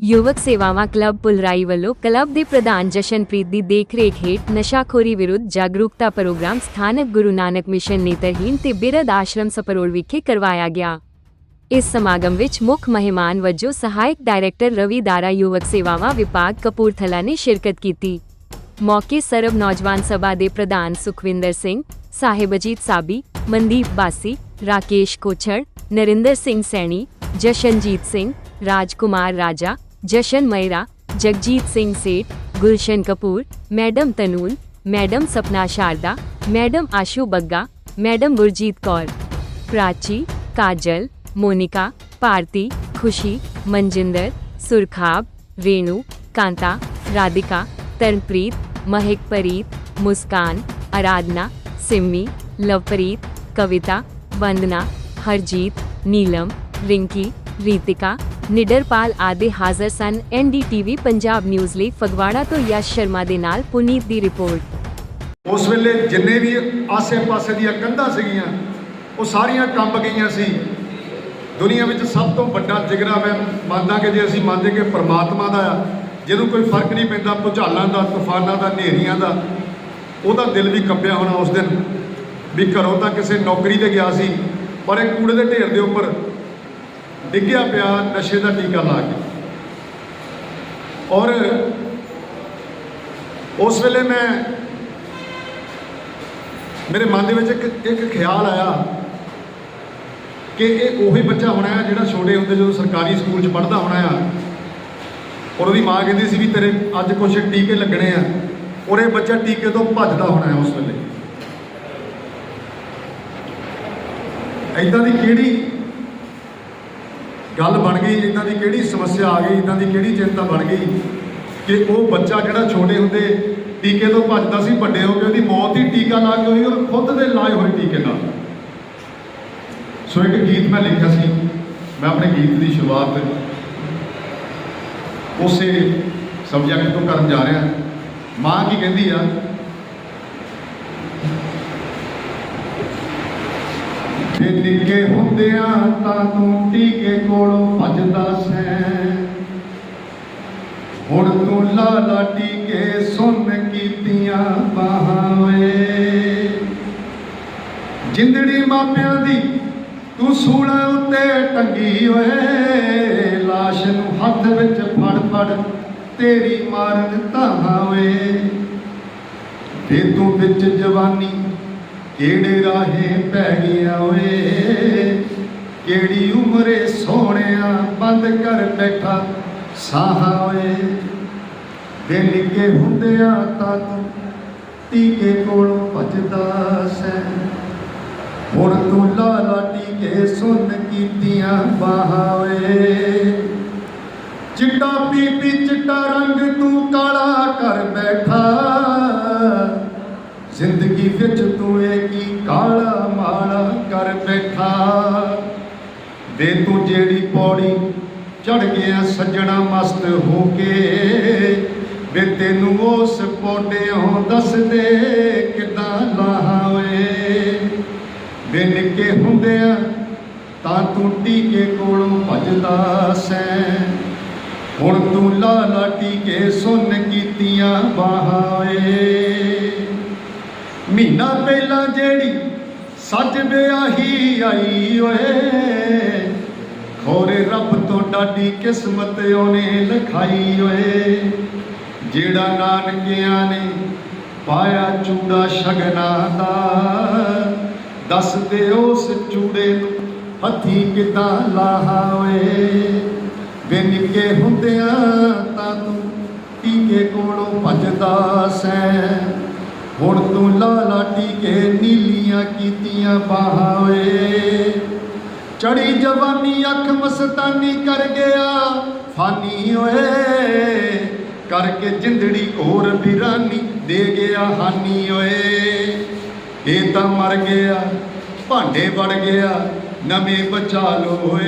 ਯੁਵਕ ਸੇਵਾਵਾਂ ਕਲੱਬ ਪੁਲਰਾਈ ਵੱਲੋਂ ਕਲੱਬ ਦੇ ਪ੍ਰਧਾਨ ਜਸ਼ਨਪ੍ਰੀਤ ਦੀ ਦੇਖਰੇਖ ਹੇਠ ਨਸ਼ਾਖੋਰੀ ਵਿਰੁੱਧ ਜਾਗਰੂਕਤਾ ਪ੍ਰੋਗਰਾਮ ਸਥਾਨਕ ਗੁਰੂ ਨਾਨਕ ਮਿਸ਼ਨ ਨੇਤਰਹੀਨ ਤੇ ਬਿਰਧ ਆਸ਼ਰਮ ਸਪਰੋੜ ਵਿਖੇ ਕਰਵਾਇਆ ਗਿਆ ਇਸ ਸਮਾਗਮ ਵਿੱਚ ਮੁੱਖ ਮਹਿਮਾਨ ਵਜੋਂ ਸਹਾਇਕ ਡਾਇਰੈਕਟਰ ਰਵੀ ਦਾਰਾ ਯੁਵਕ ਸੇਵਾਵਾਂ ਵਿਭਾਗ ਕਪੂਰਥਲਾ ਨੇ ਸ਼ਿਰਕਤ ਕੀਤੀ ਮੌਕੇ ਸਰਬ ਨੌਜਵਾਨ ਸਭਾ ਦੇ ਪ੍ਰਧਾਨ ਸੁਖਵਿੰਦਰ ਸਿੰਘ ਸਾਹਿਬਜੀਤ ਸਾਬੀ ਮਨਦੀਪ ਬਾਸੀ ਰਾਕੇਸ਼ ਕੋਛੜ ਨਰਿੰਦਰ ਸਿੰਘ ਸੈਣੀ ਜਸ਼ਨਜੀਤ ਸਿੰਘ ਰਾਜਕੁਮਾਰ ਰਾਜਾ जशन Mayra, Jagjit Singh Seth, Gulshan Kapoor, madam Tanun, madam Sapna Sharda, madam Ashu Bagga, madam Gurjeet Kaur. Prachi, Kajal, Monika, Parti, Khushi, Manjinder, Surkhab, Renu, Kanta, Radhika Taranpreet महक परीत, मुस्कान, आराधना सिमी लवप्रीत, कविता, वंदना, हरजीत, नीलम, रिंकी, रीतिका ਨਿਡਰਪਾਲ ਆਦਿ ਹਾਜ਼ਰ ਸਨ। ਐਨਡੀਟੀਵੀ ਪੰਜਾਬ ਨਿਊਜ਼ ਲਈ ਫਗਵਾੜਾ ਤੋਂ ਯਸ਼ ਸ਼ਰਮਾ ਦੇ ਨਾਲ ਪੁਨੀਤ ਦੀ ਰਿਪੋਰਟ। ਉਸ ਵੇਲੇ ਜਿੰਨੇ ਵੀ ਆਸੇ-ਪਾਸੇ ਦੀਆਂ ਕੰਧਾਂ ਸੀਗੀਆਂ, ਉਹ ਸਾਰੀਆਂ ਕੰਬ ਗਈਆਂ ਸੀ। ਦੁਨੀਆ ਵਿੱਚ ਸਭ ਤੋਂ ਵੱਡਾ ਜਿਗਰਾ ਮੈਂ ਮੰਨਦਾ ਕਿ ਜੇ ਅਸੀਂ ਮੰਨਦੇ ਕਿ ਪਰਮਾਤਮਾ ਦਾ ਆ, ਜਿਹਨੂੰ ਕੋਈ ਫ਼ਰਕ ਨਹੀਂ ਪੈਂਦਾ ਭੁਚਾਲਾਂ ਦਾ, ਤੂਫਾਨਾਂ ਦਾ, ਹਨੇਰੀਆਂ ਦਾ, ਉਹਦਾ ਦਿਲ ਵੀ ਕੰਬਿਆ ਹੋਣਾ ਉਸ ਦਿਨ। ਵੀ ਘਰੋਂ ਤਾਂ ਕਿਸੇ ਨੌਕਰੀ ਤੇ ਗਿਆ ਸੀ, ਪਰ ਇਹ ਕੂੜੇ ਦੇ ਢੇਰ ਦੇ ਉੱਪਰ ਡਿੱਗਿਆ ਪਿਆ, ਨਸ਼ੇ ਦਾ ਟੀਕਾ ਲਾ ਕੇ। ਔਰ ਉਸ ਵੇਲੇ ਮੈਂ, ਮੇਰੇ ਮਨ ਦੇ ਵਿੱਚ ਇੱਕ ਇੱਕ ਖਿਆਲ ਆਇਆ ਕਿ ਇਹ ਉਹੀ ਬੱਚਾ ਹੋਣਾ ਹੈ ਜਿਹੜਾ ਛੋਟੇ ਹੁੰਦੇ ਜਦੋਂ ਸਰਕਾਰੀ ਸਕੂਲ 'ਚ ਪੜ੍ਹਦਾ ਹੋਣਾ ਆ। ਔਰ ਉਹਦੀ ਮਾਂ ਕਹਿੰਦੀ ਸੀ ਵੀ ਤੇਰੇ ਅੱਜ ਕੁਝ ਟੀਕੇ ਲੱਗਣੇ ਆ। ਔਰ ਇਹ ਬੱਚਾ ਟੀਕੇ ਤੋਂ ਭੱਜਦਾ ਹੋਣਾ ਹੈ ਉਸ ਵੇਲੇ। ਐਦਾਂ ਦੀ ਕਿਹੜੀ ਗੱਲ ਬਣ ਗਈ ਇਦਾਂ ਦੀ ਕਿਹੜੀ ਸਮੱਸਿਆ ਆ ਗਈ ਇਦਾਂ ਦੀ ਕਿਹੜੀ ਚਿੰਤਾ ਬਣ ਗਈ ਕਿ ਉਹ ਬੱਚਾ ਜਿਹੜਾ ਛੋਟੇ ਹੁੰਦੇ, ਟੀਕੇ ਤੋਂ ਭੱਜਦਾ ਸੀ, ਵੱਡੇ ਹੋ ਕੇ ਉਹਦੀ ਮੌਤ ਹੀ ਟੀਕਾ ਲਾ ਕੇ ਹੋਈ ਔਰ ਖੁਦ ਦੇ ਲਾਏ ਹੋਏ ਟੀਕੇ ਨਾਲ। ਸੋ ਇੱਕ ਗੀਤ ਮੈਂ ਲਿਖਿਆ ਸੀ, ਮੈਂ ਆਪਣੇ ਗੀਤ ਦੀ ਸ਼ੁਰੂਆਤ ਉਸੇ ਸਬਜੈਕਟ ਤੋਂ ਕਰਨ ਜਾ ਰਿਹਾ। ਮਾਂ ਕੀ ਕਹਿੰਦੀ ਆ? ਤੇ ਨਿੱਕੇ ਹੁੰਦਿਆਂ ਤਾਂ ਤੂੰ ਟੀਕੇ ਕੋਲੋਂ ਭੱਜਦਾ ਸੈਂ। ਹੁਣ ਤੂੰ ਲਾਲਾ ਟੀਕੇ ਸੁਣ ਕੀਤੀਆਂ ਬਾਹਾਂ ਜਿੰਦੜੀ ਮਾਪਿਆਂ ਦੀ ਤੂੰ ਸੂਲ ਉੱਤੇ ਟੰਗੀ ਓਏ। ਲਾਸ਼ ਨੂੰ ਹੱਥ ਵਿੱਚ ਫੜ ਫੜ ਤੇਰੀ ਮਾਰਨ ਧਾਹਾਂ ਵੇ ਤੇ ਤੂੰ ਵਿੱਚ ਜਵਾਨੀ ਕਿਹੜੇ ਰਾਹੇ ਪੈ ਗਿਆ ਓਏ? ਕਿਹੜੀ ਉਮਰੇ ਸੋਹਣਿਆ ਬੰਦ ਕਰ ਬੈਠਾ ਸਾਹਾ ਓਏ? ਦੇ ਨਿੱਕੇ ਹੁੰਦਿਆਂ ਤਾਂ ਤੂੰ ਟੀਕੇ ਕੋਲੋਂ ਭੱਜਦਾ ਸੈਂ ਹੁਣ ਤੂੰ ਲਾਲਾ ਟੀਕੇ ਸੁਣ ਕੀਤੀਆਂ ਬਾਹਾਂ ਓਏ। ਚਿੱਟਾ ਪੀ ਪੀ ਚਿੱਟਾ ਰੰਗ ਤੂੰ ਕਾਲਾ ਕਰ ਬੈਠਾ। ਜ਼ਿੰਦਗੀ ਵਿੱਚ ਤੂੰ ਇਹ ਕੀ ਕਾਲਾ ਮਾਲਾ ਕਰ ਬੈਠਾ? ਵੇ ਤੂੰ ਜਿਹੜੀ ਪੌੜੀ ਚੜ ਗਿਆ ਸੱਜਣਾ ਮਸਤ ਹੋ ਕੇ, ਵੇ ਤੈਨੂੰ ਉਸ ਪੌੜਿਓਂ ਦੱਸ ਕਿਦਾਂ ਲਾਹਾਂ ਓਏ? ਵੇ ਨਿੱਕੇ ਹੁੰਦਿਆਂ ਤਾਂ ਤੂੰ ਟੀਕੇ ਕੋਲੋਂ ਭੱਜਦਾ ਸੈਂ। ਹੁਣ ਤੂੰ ਲਾਲਾ ਟੀਕੇ ਸੁਣ ਕੀਤੀਆਂ ਬਾਹਾਂ ਏ ਮਹੀਨਾ ਪਹਿਲਾਂ ਜਿਹੜੀ ਸੱਜ ਵਿਆਹੀ ਆਈ ਓਏ, ਖੋਰੇ ਰੱਬ ਤੋਂ ਡਾਡੀ ਕਿਸਮਤ ਉਹਨੇ ਲਿਖਾਈ ਓਏ। ਜਿਹੜਾ ਨਾਨਕਿਆਂ ਨੇ ਪਾਇਆ ਚੂੜਾ ਸ਼ਗਨਾ ਦਾ ਦੱਸਦੇ ਉਸ ਚੂੜੇ ਨੂੰ ਹੱਥੀ ਕਿਦਾਂ ਲਾਹਾ ਓਏ। ਵੇ ਨਿੱਕੇ ਹੁੰਦਿਆਂ ਤਾਂ ਤੂੰ ਟੀਕੇ ਕੋਲੋਂ ਭੱਜਦਾ ਸੈਂ। ਹੁਣ ਤੂੰ ਲਾਲਾ ਟੀਕੇ ਨੀਲੀਆਂ ਕੀਤੀਆਂ ਬਾਹਾਂ ਓਏ। ਚੜੀ ਜਵਾਨੀ ਅੱਖ ਮਸਤਾਨੀ ਕਰ ਗਿਆ, ਫਾਨੀ ਓਏ। ਕਰਕੇ ਜਿੰਦੜੀ ਹੋਰ ਵੀਰਾਨੀ ਦੇ ਗਿਆ ਹਾਨੀ ਓਏ। ਇਹ ਤਾਂ ਮਰ ਗਿਆ, ਭਾਂਡੇ ਵੜ ਗਿਆ, ਨਵੇਂ ਬਚਾ ਲੋ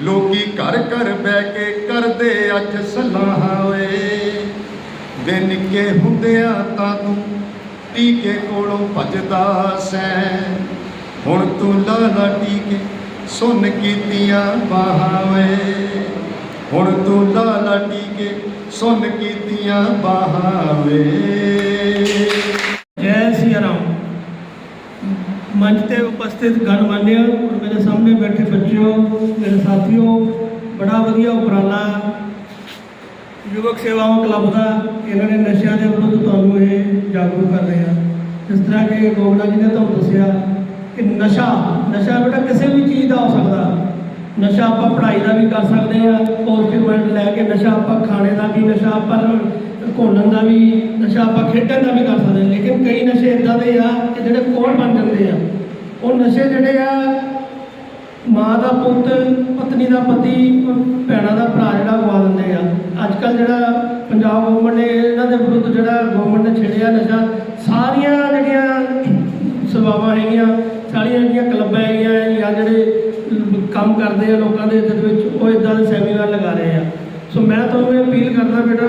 ਲੋਕੀ ਘਰ ਘਰ ਬਹਿ ਕੇ ਕਰਦੇ ਅੱਜ ਸਲਾਹਾਂ ਓਏ। ਵੇ ਨਿੱਕੇ ਹੁੰਦਿਆਂ ਤਾਂ ਤੂੰ ਟੀਕੇ ਕੋਲੋਂ ਭੱਜਦਾ ਸੈਂ। ਹੁਣ ਤੂੰ ਲਾਲਾ ਟੀਕੇ ਸੁਣ ਕੀਤੀਆਂ ਬਾਹਾਂ ਵੇ ਹੁਣ ਤੂੰ ਲਾ ਲਾਟੀ ਸੁਣ ਕੀਤੀਆਂ ਬਾਹਾਂ ਵੇ ਜੈ ਸ੍ਰੀ ਰਾਮ। ਮੰਚ ਤੇ ਉਪਸਥਿਤ ਗਣਮਾਨਿਓ ਔਰ ਮੇਰੇ ਸਾਹਮਣੇ ਬੈਠੇ ਬੱਚਿਓ, ਮੇਰੇ ਸਾਥੀਓ, ਬੜਾ ਵਧੀਆ ਉਪਰਾਲਾ ਯੁਵਕ ਸੇਵਾਵਾਂ ਕਲੱਬ ਦਾ ਇਹਨਾਂ ਨੇ ਨਸ਼ਿਆਂ ਦੇ ਵਿਰੁੱਧ ਤੁਹਾਨੂੰ ਇਹ ਜਾਗਰੂਕ ਕਰ ਰਹੇ ਆ ਜਿਸ ਤਰ੍ਹਾਂ ਕਿ ਗੋਗਲਾ ਜੀ ਨੇ ਤੁਹਾਨੂੰ ਦੱਸਿਆ ਕਿ ਨਸ਼ਾ ਨਸ਼ਾ ਬੇਟਾ ਕਿਸੇ ਵੀ ਚੀਜ਼ ਦਾ ਹੋ ਸਕਦਾ। ਨਸ਼ਾ ਆਪਾਂ ਪੜ੍ਹਾਈ ਦਾ ਵੀ ਕਰ ਸਕਦੇ ਆ ਪੋਜ਼ਿਟਿਵ ਮਾਈਂਡ ਲੈ ਕੇ ਨਸ਼ਾ ਆਪਾਂ ਖਾਣੇ ਦਾ ਵੀ, ਨਸ਼ਾ ਆਪਾਂ ਘੋਲਣ ਦਾ ਵੀ, ਨਸ਼ਾ ਆਪਾਂ ਖੇਡਣ ਦਾ ਵੀ ਕਰ ਸਕਦੇ ਲੇਕਿਨ ਕਈ ਨਸ਼ੇ ਇਦਾਂ ਦੇ ਆ ਕਿ ਜਿਹੜੇ ਕੋੜ ਬਣ ਜਾਂਦੇ ਆ। ਉਹ ਨਸ਼ੇ ਜਿਹੜੇ ਆ ਮਾਂ ਦਾ ਪੁੱਤ, ਪਤਨੀ ਦਾ ਪਤੀ ਔਰ ਭੈਣਾਂ ਦਾ ਭਰਾ ਜਿਹੜਾ ਗਵਾ ਦਿੰਦੇ ਆ। ਅੱਜ ਕੱਲ ਜਿਹੜਾ ਪੰਜਾਬ ਗਵਰਨਮੈਂਟ ਨੇ ਇਹਨਾਂ ਦੇ ਵਿਰੁੱਧ ਜਿਹੜਾ ਗਵਰਨਮੈਂਟ ਨੇ ਛੇੜਿਆ ਨਸ਼ਾ, ਸਾਰੀਆਂ ਜਿਹੜੀਆਂ ਸੇਵਾਵਾਂ ਹੈਗੀਆਂ, ਸਾਰੀਆਂ ਜਿਹੜੀਆਂ ਕਲੱਬਾਂ ਹੈਗੀਆਂ, ਜਾਂ ਜਿਹੜੇ ਕੰਮ ਕਰਦੇ ਆ ਲੋਕਾਂ ਦੇ ਹਿੱਤ ਦੇ ਵਿੱਚ, ਉਹ ਇਦਾਂ ਦੇ ਸੈਮੀਨਾਰ ਲਗਾ ਰਹੇ ਆ। ਸੋ ਮੈਂ ਤੁਹਾਨੂੰ ਇਹ ਅਪੀਲ ਕਰਦਾ ਬੇਟਾ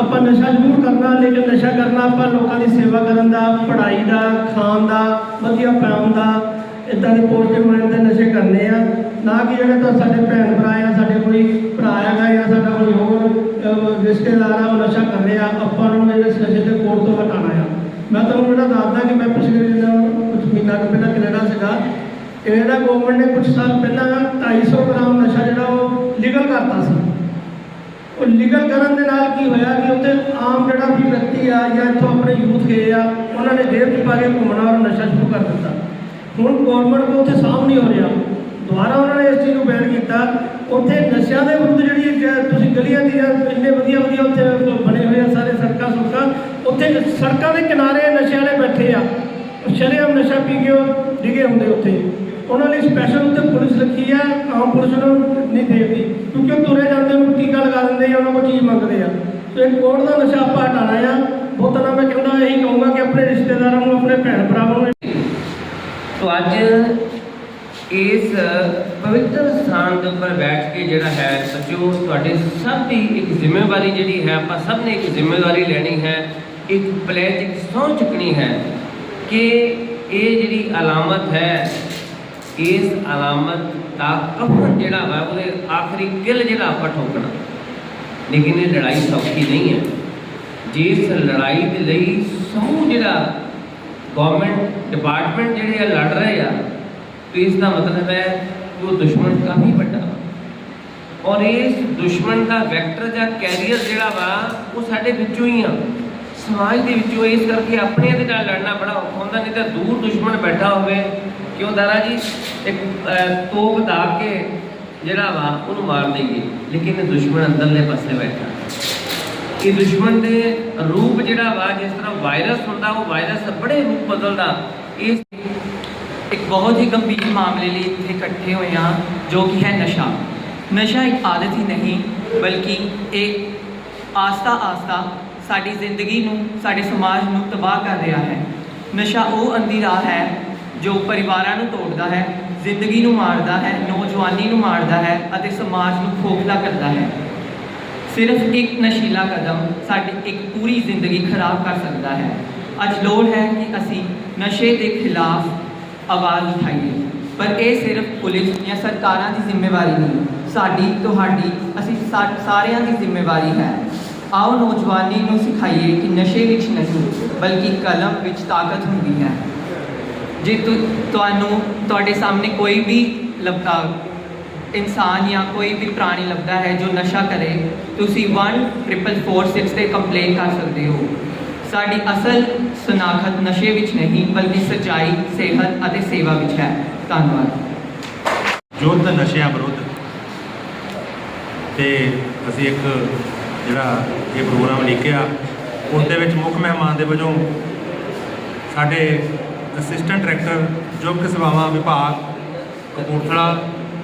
ਆਪਾਂ ਨਸ਼ਾ ਜ਼ਰੂਰ ਕਰਨਾ, ਲੇਕਿਨ ਨਸ਼ਾ ਕਰਨਾ ਆਪਾਂ ਲੋਕਾਂ ਦੀ ਸੇਵਾ ਕਰਨ ਦਾ, ਪੜ੍ਹਾਈ ਦਾ, ਖਾਣ ਦਾ, ਵਧੀਆ ਪੈਣ ਦਾ ਇਦਾਂ ਦੇ ਪੋਜ਼ਿਟਿਵ ਮਾਈਂਡ ਦੇ ਨਸ਼ੇ ਕਰਨੇ ਆ। ਨਾ ਕਿ ਜਿਹੜੇ ਤਾਂ ਸਾਡੇ ਭੈਣ ਭਰਾ ਆ ਸਾਡੇ ਕੋਈ ਭਰਾ ਹੈਗਾ ਜਾਂ ਸਾਡਾ ਕੋਈ ਹੋਰ ਰਿਸ਼ਤੇਦਾਰ ਆ, ਉਹ ਨਸ਼ਾ ਕਰ ਰਿਹਾ, ਆਪਾਂ ਨੂੰ ਇਸ ਨਸ਼ੇ ਦੇ ਕੋਲ ਤੋਂ ਹਟਾਉਣਾ ਆ। ਮੈਂ ਤੁਹਾਨੂੰ ਜਿਹੜਾ ਦੱਸਦਾ ਕਿ ਮੈਂ ਪਿਛਲੇ ਦਿਨ ਕੁਝ ਮਹੀਨਾ ਕੁ ਪਹਿਲਾਂ ਕੈਨੇਡਾ ਸੀਗਾ। ਕੈਨੇਡਾ ਗਵਰਨਮੈਂਟ ਨੇ ਕੁਝ ਸਾਲ ਪਹਿਲਾਂ 250 ਗ੍ਰਾਮ ਨਸ਼ਾ ਜਿਹੜਾ ਉਹ ਲੀਗਲ ਕਰਤਾ ਸੀ। ਉਹ ਲੀਗਲ ਕਰਨ ਦੇ ਨਾਲ ਕੀ ਹੋਇਆ ਕਿ ਉੱਥੇ ਆਮ ਜਿਹੜਾ ਵੀ ਵਿਅਕਤੀ ਆ ਜਾਂ ਇੱਥੋਂ ਆਪਣੇ ਯੂਥ ਗਏ ਆ, ਉਹਨਾਂ ਨੇ ਜੇਬ 'ਚ ਪਾ ਕੇ ਘੁੰਮਣਾ ਔਰ ਨਸ਼ਾ ਸ਼ੁਰੂ ਕਰ ਦਿੱਤਾ। ਹੁਣ ਗਵਰਨਮੈਂਟ ਕੋ ਉੱਥੇ ਸਾਂਭ ਨਹੀਂ ਹੋ ਰਿਹਾ। ਦੁਬਾਰਾ ਉਹਨਾਂ ਨੇ ਇਸ ਚੀਜ਼ ਨੂੰ ਬੈਨ ਕੀਤਾ। ਉੱਥੇ ਨਸ਼ਿਆਂ ਦੇ ਵਿਰੁੱਧ ਜਿਹੜੀ ਤੁਸੀਂ ਗਲੀਆਂ ਦੀਆਂ ਇੰਨੇ ਵਧੀਆ ਵਧੀਆ ਉੱਥੇ ਬਣੇ ਹੋਏ ਆ ਸਾਰੇ ਸੜਕਾਂ ਸੁੜਕਾਂ। ਉੱਥੇ ਸੜਕਾਂ ਦੇ ਕਿਨਾਰੇ ਨਸ਼ਿਆਂ ਵਾਲੇ ਬੈਠੇ ਆ। ਉਹ ਸ਼ਰੇਆਮ ਨਸ਼ਾ ਪੀ ਕੇ ਉਹ ਡਿਗੇ ਹੁੰਦੇ ਉੱਥੇ। ਉਹਨਾਂ ਲਈ ਸਪੈਸ਼ਲ ਉੱਤੇ ਪੁਲਿਸ ਰੱਖੀ ਆ। ਆਮ ਪੁਲਿਸ ਨੂੰ ਨਹੀਂ ਦੇਦੀ ਕਿਉਂਕਿ ਉਹ ਤੁਰੇ ਜਾਂਦੇ ਨੂੰ ਟੀਕਾ ਲਗਾ ਦਿੰਦੇ ਆ, ਉਹਨਾਂ ਕੋਲ ਚੀਜ਼ ਮੰਗਦੇ ਆ। ਸੋ ਇਹ ਕੋੜ ਦਾ ਨਸ਼ਾ ਆਪਾਂ ਹਟਾਉਣਾ ਆ। ਬਹੁਤ ਨਾ ਮੈਂ ਕਹਿੰਦਾ, ਇਹੀ ਕਹੂੰਗਾ ਕਿ ਆਪਣੇ ਰਿਸ਼ਤੇਦਾਰਾਂ ਨੂੰ, ਆਪਣੇ ਭੈਣ ਭਰਾਵਾਂ ਨੂੰ ਤੋ ਅੱਜ ਇਸ ਪਵਿੱਤਰ ਸਥਾਨ ਦੇ ਉੱਪਰ ਬੈਠ ਕੇ ਜਿਹੜਾ ਹੈ, ਸੱਚੋ, ਤੁਹਾਡੇ ਸਭ ਦੀ ਇੱਕ ਜ਼ਿੰਮੇਵਾਰੀ ਜਿਹੜੀ ਹੈ, ਆਪਾਂ ਸਭ ਨੇ ਇੱਕ ਜ਼ਿੰਮੇਵਾਰੀ ਲੈਣੀ ਹੈ, ਇੱਕ ਪਲੇਜ ਇੱਕ ਸਹੁੰ ਚੁੱਕਣੀ ਹੈ ਕਿ ਇਹ ਜਿਹੜੀ ਅਲਾਮਤ ਹੈ, ਇਸ ਅਲਾਮਤ ਦਾ ਕਫਨ ਜਿਹੜਾ ਵਾ, ਉਹਦੇ ਆਖਰੀ ਕਿਲ ਜਿਹੜਾ ਆਪਾਂ ਠੋਕਣਾ। ਲੇਕਿਨ ਇਹ ਲੜਾਈ ਸੌਖੀ ਨਹੀਂ ਹੈ। ਜਿਸ ਲੜਾਈ ਦੇ ਲਈ ਸਮੂਹ ਜਿਹੜਾ ਗਵਰਨਮੈਂਟ ਡਿਪਾਰਟਮੈਂਟ ਜਿਹੜੇ ਆ ਲੜ ਰਹੇ ਆ ਤੇ ਇਸ ਦਾ ਮਤਲਬ ਹੈ ਕਿ ਉਹ ਦੁਸ਼ਮਣ ਕਾਫੀ ਵੱਡਾ ਵਾ। ਔਰ ਇਸ ਦੁਸ਼ਮਣ ਦਾ ਵੈਕਟਰ ਜਾਂ ਕੈਰੀਅਰ ਜਿਹੜਾ ਵਾ ਉਹ ਸਾਡੇ ਵਿੱਚੋਂ ਹੀ ਆ। ਸਮਾਜ ਦੇ ਵਿੱਚੋਂ ਇਸ ਕਰਕੇ ਆਪਣਿਆਂ ਦੇ ਨਾਲ ਲੜਨਾ ਬੜਾ ਔਖਾ ਹੁੰਦਾ ਨਹੀਂ ਤਾਂ ਦੂਰ ਦੁਸ਼ਮਣ ਬੈਠਾ ਹੋਵੇ। ਕਿਉਂ ਦਾਰਾ ਜੀ? ਇੱਕ ਅਹ, ਤੋਪ ਦਾ ਕੇ ਜਿਹੜਾ ਵਾ ਉਹਨੂੰ ਮਾਰ ਦੇਗੀ ਲੇਕਿਨ ਦੁਸ਼ਮਣ ਅੰਦਰਲੇ ਪਾਸੇ ਬੈਠਾ। ਇਹ ਦੁਸ਼ਮਣ ਦੇ ਰੂਪ ਜਿਹੜਾ ਵਾ, ਜਿਸ ਤਰ੍ਹਾਂ ਵਾਇਰਸ ਹੁੰਦਾ, ਉਹ ਵਾਇਰਸ ਬੜੇ ਰੂਪ ਬਦਲਦਾ। ਇਸ ਇੱਕ ਬਹੁਤ ਹੀ ਗੰਭੀਰ ਮਾਮਲੇ ਲਈ ਇੱਥੇ ਇਕੱਠੇ ਹੋਏ ਹਾਂ, ਜੋ ਕਿ ਹੈ ਨਸ਼ਾ। ਨਸ਼ਾ ਇੱਕ ਆਦਤ ਹੀ ਨਹੀਂ, ਬਲਕਿ ਇਹ ਆਸਤਾ ਆਸਤਾ ਸਾਡੀ ਜ਼ਿੰਦਗੀ ਨੂੰ, ਸਾਡੇ ਸਮਾਜ ਨੂੰ ਤਬਾਹ ਕਰ ਰਿਹਾ ਹੈ। ਨਸ਼ਾ ਉਹ ਅੰਧੇਰਾ ਹੈ, ਜੋ ਪਰਿਵਾਰਾਂ ਨੂੰ ਤੋੜਦਾ ਹੈ, ਜ਼ਿੰਦਗੀ ਨੂੰ ਮਾਰਦਾ ਹੈ, ਨੌਜਵਾਨੀ ਨੂੰ ਮਾਰਦਾ ਹੈ ਅਤੇ ਸਮਾਜ ਨੂੰ ਖੋਖਲਾ ਕਰਦਾ ਹੈ। ਸਿਰਫ ਇੱਕ ਨਸ਼ੀਲਾ ਕਦਮ ਸਾਡੀ ਇੱਕ ਪੂਰੀ ਜ਼ਿੰਦਗੀ ਖਰਾਬ ਕਰ ਸਕਦਾ ਹੈ। ਅੱਜ ਲੋੜ ਹੈ ਕਿ ਅਸੀਂ ਨਸ਼ੇ ਦੇ ਖਿਲਾਫ ਆਵਾਜ਼ ਉਠਾਈਏ। ਪਰ ਇਹ ਸਿਰਫ ਪੁਲਿਸ ਜਾਂ ਸਰਕਾਰਾਂ ਦੀ ਜ਼ਿੰਮੇਵਾਰੀ ਨਹੀਂ। ਸਾਡੀ, ਤੁਹਾਡੀ, ਅਸੀਂ ਸਾ- ਸਾਰਿਆਂ ਦੀ ਜ਼ਿੰਮੇਵਾਰੀ ਹੈ। ਆਓ ਨੌਜਵਾਨੀ ਨੂੰ ਸਿਖਾਈਏ ਕਿ ਨਸ਼ੇ ਵਿੱਚ ਨਹੀਂ, ਬਲਕਿ ਕਲਮ ਵਿੱਚ ਤਾਕਤ ਹੁੰਦੀ ਹੈ। ਜੇ ਤੁਹਾਨੂੰ, ਤੁਹਾਡੇ ਸਾਹਮਣੇ ਕੋਈ ਵੀ ਲੱਭਦਾ ਇਨਸਾਨ ਜਾਂ ਕੋਈ ਵੀ ਪ੍ਰਾਣੀ ਲੱਭਦਾ ਹੈ ਜੋ ਨਸ਼ਾ ਕਰੇ, ਤੁਸੀਂ 1446 ਤੇ ਕੰਪਲੇਨ ਕਰ ਸਕਦੇ ਹੋ। ਸਾਡੀ ਅਸਲ ਸਨਾਖਤ ਨਸ਼ੇ ਵਿੱਚ ਨਹੀਂ, ਬਲਕਿ ਸੱਚਾਈ, ਸਿਹਤ ਅਤੇ ਸੇਵਾ ਵਿੱਚ ਹੈ। ਧੰਨਵਾਦ। ਯੁੱਧ ਨਸ਼ਿਆਂ ਵਿਰੁੱਧ। ਤੇ ਅਸੀਂ ਇੱਕ ਜਿਹੜਾ ਇਹ ਪ੍ਰੋਗਰਾਮ ਲਿਖਿਆ ਉਸ ਦੇ ਵਿੱਚ ਮੁੱਖ ਮਹਿਮਾਨ ਦੇ ਵਜੋਂ ਸਾਡੇ ਅਸਿਸਟੈਂਟ ਡਾਇਰੈਕਟਰ ਯੁਵਕ ਸੇਵਾਵਾਂ ਵਿਭਾਗ, ਕਪੂਰਥਲਾ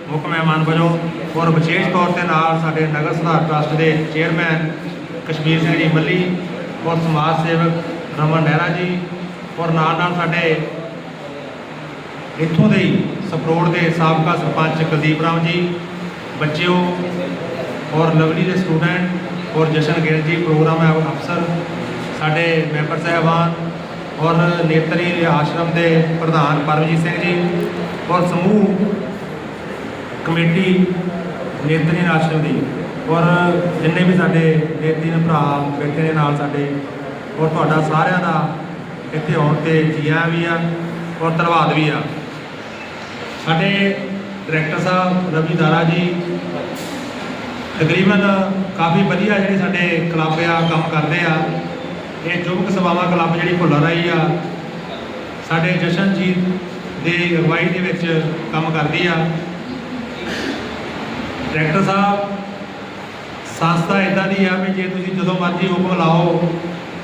ਮੁੱਖ ਮਹਿਮਾਨ ਵਜੋਂ ਔਰ ਵਿਸ਼ੇਸ਼ ਤੌਰ ਤੇ ਨਾਲ ਸਾਡੇ ਨਗਰ ਸੁਧਾਰ ਟਰਸਟ ਦੇ ਚੇਅਰਮੈਨ ਕਸ਼ਮੀਰ ਸਿੰਘ ਜੀ ਮੱਲੀ ਔਰ ਸਮਾਜ ਸੇਵਕ ਰਮਨ ਨਹਿਰਾ ਜੀ ਔਰ ਨਾਲ ਨਾਲ ਸਾਡੇ ਇੱਥੋਂ ਦੇ ਹੀ ਸਪਰੋੜ ਦੇ ਸਾਬਕਾ ਸਰਪੰਚ ਕੁਲਦੀਪ ਰਾਮ ਜੀ, ਬੱਚਿਓ ਔਰ ਲਵਲੀ ਦੇ ਸਟੂਡੈਂਟ ਔਰ ਜਸ਼ਨ ਗਿੱਲ ਜੀ, ਪ੍ਰੋਗਰਾਮ ਅਫਸਰ, ਸਾਡੇ ਮੈਂਬਰ ਸਾਹਿਬਾਨ ਔਰ ਨੇਤਰੀ ਆਸ਼ਰਮ ਦੇ ਪ੍ਰਧਾਨ ਪਰਮਜੀਤ ਸਿੰਘ ਜੀ ਔਰ ਸਮੂਹ ਕਮੇਟੀ ਨੇਤਰੀ ਆਸ਼ਰਮ ਦੀ ਔਰ ਜਿੰਨੇ ਵੀ ਸਾਡੇ ਨੇਤੀ ਨੇ ਭਰਾ ਬੈਠੇ ਨੇ ਨਾਲ ਸਾਡੇ, ਔਰ ਤੁਹਾਡਾ ਸਾਰਿਆਂ ਦਾ ਇੱਥੇ ਆਉਣ ਤੇ ਜੀਆ ਵੀ ਆ ਔਰ ਧੰਨਵਾਦ ਵੀ ਆ। ਸਾਡੇ ਡਾਇਰੈਕਟਰ ਸਾਹਿਬ ਰਵੀ ਦਾਰਾ ਜੀ, ਤਕਰੀਬਨ ਕਾਫੀ ਵਧੀਆ ਜਿਹੜੇ ਸਾਡੇ ਕਲੱਬ ਆ, ਕੰਮ ਕਰਦੇ ਆ। ਇਹ ਯੁਵਕ ਸਭਾਵਾਂ ਕਲੱਬ ਜਿਹੜੀ ਭੁੱਲਰ ਰਹੀ ਆ, ਸਾਡੇ ਜਸ਼ਨਜੀਤ ਦੀ ਅਗਵਾਈ ਦੇ ਵਿੱਚ ਕੰਮ ਕਰਦੀ ਆ। ਡਾਇਰੈਕਟਰ ਸਾਹਿਬ, ਸੰਸਥਾ ਇਦਾਂ ਦੀ ਆ ਵੀ ਜੇ ਤੁਸੀਂ ਜਦੋਂ ਮਰਜ਼ੀ ਹੁਕਮ ਲਾਓ,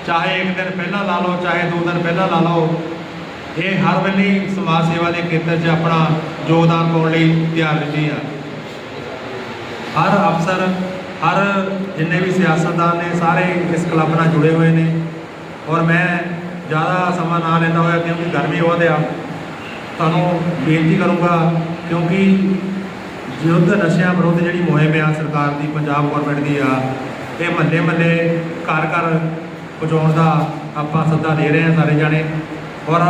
ਚਾਹੇ ਇੱਕ ਦਿਨ ਪਹਿਲਾਂ ਲਾ ਲਓ, ਚਾਹੇ ਦੋ ਦਿਨ ਪਹਿਲਾਂ ਲਾ ਲਓ, ਇਹ ਹਰ ਵੇਲੇ ਸਮਾਜ ਸੇਵਾ ਦੇ ਖੇਤਰ 'ਚ ਆਪਣਾ ਯੋਗਦਾਨ ਪਾਉਣ ਲਈ ਤਿਆਰ ਰਹਿੰਦੀ ਆ। ਹਰ ਅਫਸਰ, ਹਰ ਜਿੰਨੇ ਵੀ ਸਿਆਸਤਦਾਨ ਨੇ, ਸਾਰੇ ਇਸ ਕਲੱਬ ਨਾਲ ਜੁੜੇ ਹੋਏ ਨੇ। ਔਰ ਮੈਂ ਜ਼ਿਆਦਾ ਸਮਾਂ ਨਾ ਲੈਂਦਾ ਹੋਇਆ ਕਿਉਂਕਿ ਗਰਮੀ ਬਹੁਤ ਆ। ਤੁਹਾਨੂੰ ਬੇਨਤੀ ਕਰੂੰਗਾ, ਕਿਉਂਕਿ ਯੁੱਧ ਨਸ਼ਿਆਂ ਵਿਰੁੱਧ ਜਿਹੜੀ ਮੁਹਿੰਮ ਆ ਸਰਕਾਰ ਦੀ, ਪੰਜਾਬ ਗਵਰਨਮੈਂਟ ਦੀ ਆ, ਇਹ ਮਹੱਲੇ ਮਹੱਲੇ ਘਰ ਘਰ ਪਹੁੰਚਾਉਣ ਦਾ ਆਪਾਂ ਸੱਦਾ ਦੇ ਰਹੇ ਹਾਂ ਸਾਰੇ ਜਾਣੇ। ਔਰ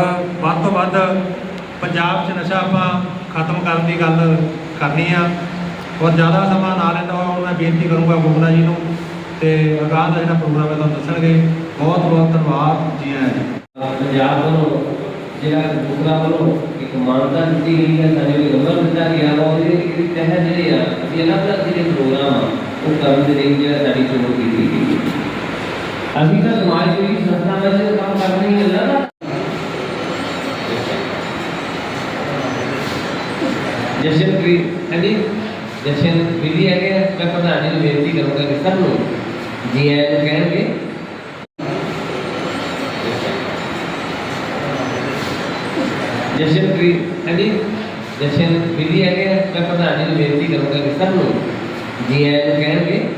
ਵੱਧ ਤੋਂ ਵੱਧ ਪੰਜਾਬ 'ਚ ਨਸ਼ਾ ਆਪਾਂ ਖਤਮ ਕਰਨ ਦੀ ਗੱਲ ਕਰਨੀ ਆ। ਔਰ ਜ਼ਿਆਦਾ ਸਮਾਂ ਨਾ ਲੈਂਦਾ ਹੋਇਆ, ਹੁਣ ਮੈਂ ਬੇਨਤੀ ਕਰੂੰਗਾ ਗੋਗਨਾ ਜੀ ਨੂੰ ਤੇ ਅਗਾਹ ਦਾ ਜਿਹੜਾ ਪ੍ਰੋਗਰਾਮ ਹੈ ਤੁਹਾਨੂੰ ਦੱਸਣਗੇ। ਬਹੁਤ ਬਹੁਤ ਧੰਨਵਾਦ ਜੀ ਆਇਆਂ ਜੀ ਪੰਜਾਬ ਵੱਲੋਂ, ਜਿਹੜਾ ਦੂਸਰਾ ਵੱਲੋਂ ਇੱਕ ਮਾਨਤਾ ਦਿੱਤੀ ਗਈ ਹੈ ਸਾਡੇ ਲਈ ਗਵਰ ਦਿੱਤਾ ਗਿਆ ਵਾ ਉਹਦੇ ਦੇ ਤਹਿਤ ਜਿਹੜੇ ਆ ਅਸੀਂ ਅਲੱਗ ਅਲੱਗ ਜਿਹੜੇ ਪ੍ਰੋਗਰਾਮ ਆ ਉਹ ਕਰਨ ਦੇ ਲਈ ਜਿਹੜਾ ਸਾਡੀ ਚੋਣ ਕੀਤੀ ਗਈ ਅਸੀਂ ਤਾਂ ਸਮਾਜ ਸੇਵੀ ਸੰਸਥਾ ਵਿੱਚ ਕੰਮ ਕਰ ਰਹੇ ਹਾਂ ਨਾ ਜਸ਼ਨਪ੍ਰੀਤ ਹਾਂਜੀ ਜਸ਼ਨ ਵਿਧੀ ਹੈਗੇ ਆ। ਮੈਂ ਪ੍ਰਧਾਨ ਜੀ ਨੂੰ ਬੇਨਤੀ ਕਰੂੰਗਾ ਕਿ ਸਭ ਨੂੰ ਜੀ ਆਇਆਂ ਨੂੰ ਕਹਿਣਗੇ ਜਸ਼ਨਪ੍ਰੀਤ ਹਾਂਜੀ ਜਸ਼ਨ ਵਿਧੀ ਹੈਗੇ ਮੈਂ ਪ੍ਰਧਾਨ ਜੀ ਨੂੰ ਬੇਨਤੀ ਕਰੂੰਗਾ ਕਿ ਸਭ ਨੂੰ ਜੀ ਆਇਆਂ ਨੂੰ ਕਹਿਣਗੇ।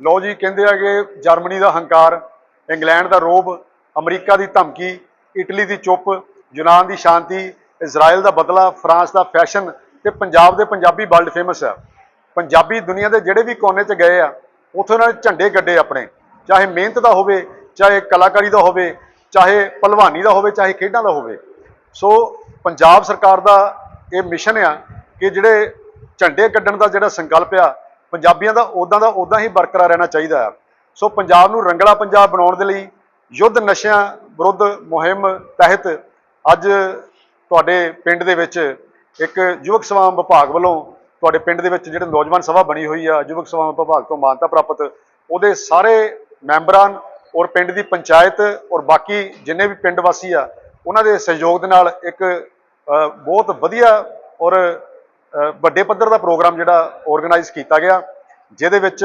ਲੋ ਜੀ, ਕਹਿੰਦੇ ਆ ਕਿ ਜਰਮਨੀ ਦਾ ਹੰਕਾਰ, ਇੰਗਲੈਂਡ ਦਾ ਰੋਬ, ਅਮਰੀਕਾ ਦੀ ਧਮਕੀ, ਇਟਲੀ ਦੀ ਚੁੱਪ, ਯੂਨਾਨ ਦੀ ਸ਼ਾਂਤੀ ਇਜ਼ਰਾਈਲ ਦਾ ਬਦਲਾ, ਫਰਾਂਸ ਦਾ ਫੈਸ਼ਨ ਤੇ ਪੰਜਾਬ ਦੇ ਪੰਜਾਬੀ ਵਰਲਡ ਫੇਮਸ ਆ। ਪੰਜਾਬੀ ਦੁਨੀਆ ਦੇ ਜਿਹੜੇ ਵੀ ਕੋਨੇ 'ਚ ਗਏ ਆ, ਉੱਥੇ ਉਹਨਾਂ ਨੇ ਝੰਡੇ ਗੱਡੇ ਆਪਣੇ। ਚਾਹੇ ਮਿਹਨਤ ਦਾ ਹੋਵੇ, ਚਾਹੇ ਕਲਾਕਾਰੀ ਦਾ ਹੋਵੇ, ਚਾਹੇ ਭਲਵਾਨੀ ਦਾ ਹੋਵੇ, ਚਾਹੇ ਖੇਡਾਂ ਦਾ ਹੋਵੇ। ਸੋ ਪੰਜਾਬ ਸਰਕਾਰ ਦਾ ਇਹ ਮਿਸ਼ਨ ਆ ਕਿ ਜਿਹੜੇ ਝੰਡੇ ਕੱਢਣ ਦਾ ਜਿਹੜਾ ਸੰਕਲਪ ਆ, ਪੰਜਾਬੀਆਂ ਦਾ ਉਦਾਂ ਦਾ ਉਦਾਂ ਹੀ ਬਰਕਰਾਰ ਰਹਿਣਾ ਚਾਹੀਦਾ ਆ। ਸੋ ਪੰਜਾਬ ਨੂੰ ਰੰਗਲਾ ਪੰਜਾਬ ਬਣਾਉਣ ਦੇ ਲਈ ਯੁੱਧ ਨਸ਼ਿਆਂ ਵਿਰੁੱਧ ਮੁਹਿੰਮ ਤਹਿਤ ਅੱਜ ਤੁਹਾਡੇ ਪਿੰਡ ਦੇ ਵਿੱਚ ਇੱਕ ਯੁਵਕ ਸੇਵਾ ਵਿਭਾਗ ਵੱਲੋਂ ਤੁਹਾਡੇ ਪਿੰਡ ਦੇ ਵਿੱਚ ਜਿਹੜੇ ਨੌਜਵਾਨ ਸਭਾ ਬਣੀ ਹੋਈ ਆ, ਯੁਵਕ ਸੇਵਾ ਵਿਭਾਗ ਤੋਂ ਮਾਨਤਾ ਪ੍ਰਾਪਤ, ਉਹਦੇ ਸਾਰੇ ਮੈਂਬਰਾਂ ਔਰ ਪਿੰਡ ਦੀ ਪੰਚਾਇਤ ਔਰ ਬਾਕੀ ਜਿੰਨੇ ਵੀ ਪਿੰਡ ਵਾਸੀ ਆ ਉਹਨਾਂ ਦੇ ਸਹਿਯੋਗ ਦੇ ਨਾਲ ਇੱਕ ਬਹੁਤ ਵਧੀਆ ਔਰ ਵੱਡੇ ਪੱਧਰ ਦਾ ਪ੍ਰੋਗਰਾਮ ਜਿਹੜਾ ਆਰਗੇਨਾਈਜ਼ ਕੀਤਾ ਗਿਆ, ਜਿਹਦੇ ਵਿੱਚ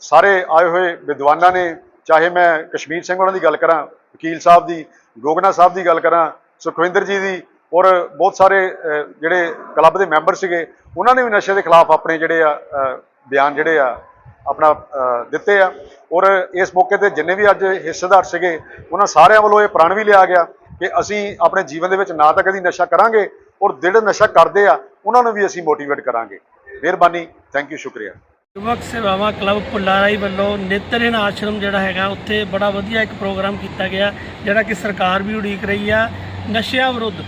ਸਾਰੇ ਆਏ ਹੋਏ ਵਿਦਵਾਨਾਂ ਨੇ, ਚਾਹੇ ਮੈਂ ਕਸ਼ਮੀਰ ਸਿੰਘ ਉਹਨਾਂ ਦੀ ਗੱਲ ਕਰਾਂ, ਵਕੀਲ ਸਾਹਿਬ ਦੀ, ਗੋਗਨਾ ਸਾਹਿਬ ਦੀ ਗੱਲ ਕਰਾਂ, ਸੁਖਵਿੰਦਰ ਜੀ ਦੀ ਔਰ ਬਹੁਤ ਸਾਰੇ ਜਿਹੜੇ ਕਲੱਬ ਦੇ ਮੈਂਬਰ ਸੀਗੇ, ਉਹਨਾਂ ਨੇ ਵੀ ਨਸ਼ੇ ਦੇ ਖਿਲਾਫ ਆਪਣੇ ਜਿਹੜੇ ਆ ਬਿਆਨ ਜਿਹੜੇ ਆ, ਆਪਣਾ ਦਿੱਤੇ ਆ। ਔਰ ਇਸ ਮੌਕੇ ਤੇ ਜਿੰਨੇ ਵੀ ਅੱਜ ਹਿੱਸੇਦਾਰ ਸੀਗੇ, ਉਹਨਾਂ ਸਾਰਿਆਂ ਵੱਲੋਂ ਇਹ ਪ੍ਰਣ ਵੀ ਲਿਆ ਗਿਆ। ਕਿ ਅਸੀਂ ਆਪਣੇ ਜੀਵਨ ਦੇ ਵਿੱਚ ਨਾ ਤਾਂ ਕਦੀ ਨਸ਼ਾ ਕਰਾਂਗੇ ਔਰ ਜਿਹੜੇ ਨਸ਼ਾ ਕਰਦੇ ਆ, ਉਹਨਾਂ ਨੂੰ ਵੀ ਅਸੀਂ ਮੋਟੀਵੇਟ ਕਰਾਂਗੇ। ਮਿਹਰਬਾਨੀ ਥੈਂਕ ਯੂ ਸ਼ੁਕਰੀਆ। ਯੁਵਕ ਸੇਵਾਵਾਂ ਕਲੱਬ ਪੁੱਲਾਰਾਈ ਵੱਲੋਂ ਨੇਤਰਹੀਣ ਆਸ਼ਰਮ ਜਿਹੜਾ ਹੈਗਾ, ਉੱਥੇ ਬੜਾ ਵਧੀਆ ਇੱਕ ਪ੍ਰੋਗਰਾਮ ਕੀਤਾ ਗਿਆ, ਜਿਹੜਾ ਕਿ ਸਰਕਾਰ ਵੀ ਉਡੀਕ ਰਹੀ ਆ ਨਸ਼ਿਆਂ ਵਿਰੁੱਧ।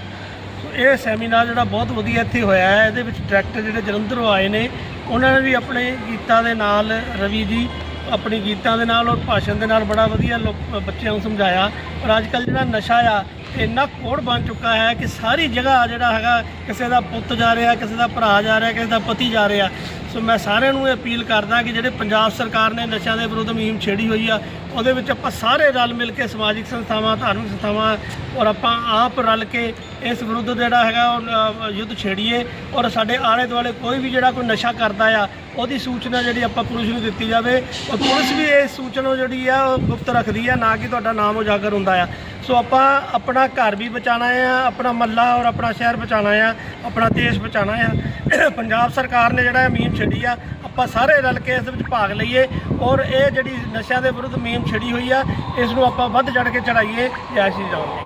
ਇਹ ਸੈਮੀਨਾਰ ਜਿਹੜਾ ਬਹੁਤ ਵਧੀਆ ਇੱਥੇ ਹੋਇਆ ਹੈ, ਇਹਦੇ ਵਿੱਚ ਡਾਇਰੈਕਟਰ ਜਿਹੜੇ ਜਲੰਧਰੋਂ ਆਏ ਨੇ, ਉਹਨਾਂ ਨੇ ਵੀ ਆਪਣੇ ਗੀਤਾਂ ਦੇ ਨਾਲ, ਰਵੀ ਜੀ ਆਪਣੀ ਗੀਤਾਂ ਦੇ ਨਾਲ ਔਰ ਭਾਸ਼ਣ ਦੇ ਨਾਲ ਬੜਾ ਵਧੀਆ ਲੋਕ ਬੱਚਿਆਂ ਨੂੰ ਸਮਝਾਇਆ। ਪਰ ਅੱਜ ਕੱਲ੍ਹ ਜਿਹੜਾ ਨਸ਼ਾ ਆ ਇੰਨਾ ਕੋੜ ਬਣ ਚੁੱਕਾ ਹੈ ਕਿ ਸਾਰੀ ਜਗ੍ਹਾ ਜਿਹੜਾ ਹੈਗਾ ਕਿਸੇ ਦਾ ਪੁੱਤ ਜਾ ਰਿਹਾ, ਕਿਸੇ ਦਾ ਭਰਾ ਜਾ ਰਿਹਾ, ਕਿਸੇ ਦਾ ਪਤੀ ਜਾ ਰਿਹਾ। ਸੋ ਮੈਂ ਸਾਰਿਆਂ ਨੂੰ ਇਹ ਅਪੀਲ ਕਰਦਾ ਕਿ ਜਿਹੜੇ ਪੰਜਾਬ ਸਰਕਾਰ ਨੇ ਨਸ਼ਿਆਂ ਦੇ ਵਿਰੁੱਧ ਮੁਹਿੰਮ ਛੇੜੀ ਹੋਈ ਆ, ਉਹਦੇ ਵਿੱਚ ਆਪਾਂ ਸਾਰੇ ਰਲ ਮਿਲ ਕੇ ਸਮਾਜਿਕ ਸੰਸਥਾਵਾਂ, ਧਾਰਮਿਕ ਸੰਸਥਾਵਾਂ ਔਰ ਆਪਾਂ ਆਪ ਰਲ ਕੇ ਇਸ ਵਿਰੁੱਧ ਜਿਹੜਾ ਹੈਗਾ ਉਹ ਯੁੱਧ ਛੇੜੀਏ ਔਰ ਸਾਡੇ ਆਲੇ ਦੁਆਲੇ ਕੋਈ ਵੀ ਜਿਹੜਾ ਕੋਈ ਨਸ਼ਾ ਕਰਦਾ ਆ, ਉਹਦੀ ਸੂਚਨਾ ਜਿਹੜੀ ਆਪਾਂ ਪੁਲਿਸ ਨੂੰ ਦਿੱਤੀ ਜਾਵੇ। ਔਰ ਪੁਲਿਸ ਵੀ ਇਸ ਸੂਚਨਾ ਜਿਹੜੀ ਆ ਉਹ ਗੁਪਤ ਰੱਖਦੀ ਆ, ਨਾ ਕਿ ਤੁਹਾਡਾ ਨਾਮ ਉਜਾਗਰ ਹੁੰਦਾ ਆ। ਸੋ ਆਪਾਂ ਆਪਣਾ ਘਰ ਵੀ ਬਚਾਉਣਾ ਆ, ਆਪਣਾ ਮੱਲਾ ਔਰ ਆਪਣਾ ਸ਼ਹਿਰ ਬਚਾਉਣਾ ਆ, ਆਪਣਾ ਦੇਸ਼ ਬਚਾਉਣਾ ਆ। ਪੰਜਾਬ ਸਰਕਾਰ ਨੇ ਜਿਹੜਾ ਮੀਮ ਛੱਡੀ ਆ, ਆਪਾਂ ਸਾਰੇ ਰਲ ਕੇ ਇਸ ਵਿੱਚ ਭਾਗ ਲਈਏ ਔਰ ਇਹ ਜਿਹੜੀ ਨਸ਼ਿਆਂ ਦੇ ਵਿਰੁੱਧ ਮੀਮ ਛੜੀ ਹੋਈ ਆ, ਇਸ ਨੂੰ ਆਪਾਂ ਵੱਧ ਚੜ ਕੇ ਚੜਾਈਏ ਜੈ ਸ਼੍ਰੀ ਰਾਮ।